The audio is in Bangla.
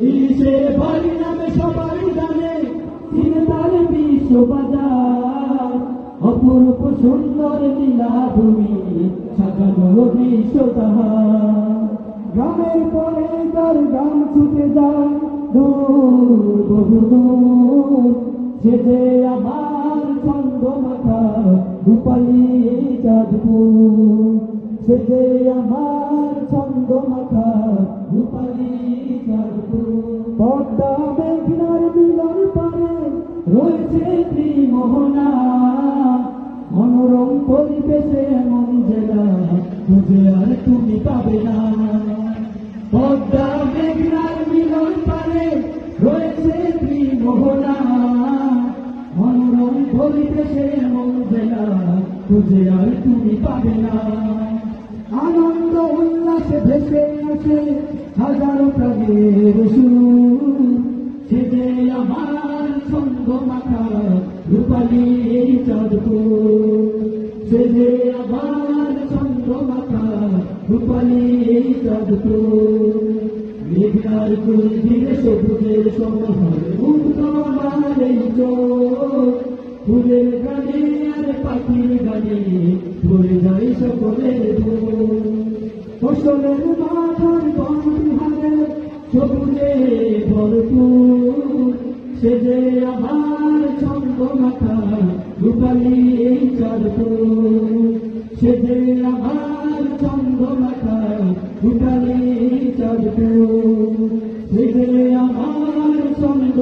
ইলিশে বাড়ি নামে সবাই জানে তিনি তার বিশ্ব বাজার। অপরূপ সুন্দর নীলা ভূমি সাজানো বিশ্ব তাহার। গ্রামের পরে তার গ্রাম ছুটে যায়, দূর, বহু সে যে আমার ছন্দ মাথা রূপালী চাঁদপুর। সে যে আমার ছন্দ মাথা রূপালী চাঁদপুর। পদ্মা মেঘনার মিলন পারে, রয়েছে ত্রিমোহনা। মনোরম পরিবেশে এমন জেলা বুঝে আর তুমি পাবে না। পদ্মা মেঘনার মিলন পারে, রয়েছে ত্রিমোহনা। মনোরম পরিবেশে এমন জেলা বুঝে আর তুমি পাবে না। আনন্দ আসে হাজারো প্রাণের সুর। সে আমার ছন্দ মাথা রূপালী চাঁদপুর। সে আমার ছন্দ মাথা রূপালী চাঁদপুর। মেঘনার কুল ধীরে সবুজের সময় মুক্ত আমার এই চোখ। ফুলের গানে আর পাখির গানে ভরে যায় সকলের মন। যখন বন্ধু হবে সবুজে ভরপুর। সেজে আবার ছন্দ মাথা রূপালি এই চারপুর সেজে আবার ছন্দ মাথা রূপালি এই চারপুর সেজে আবার ছন্দ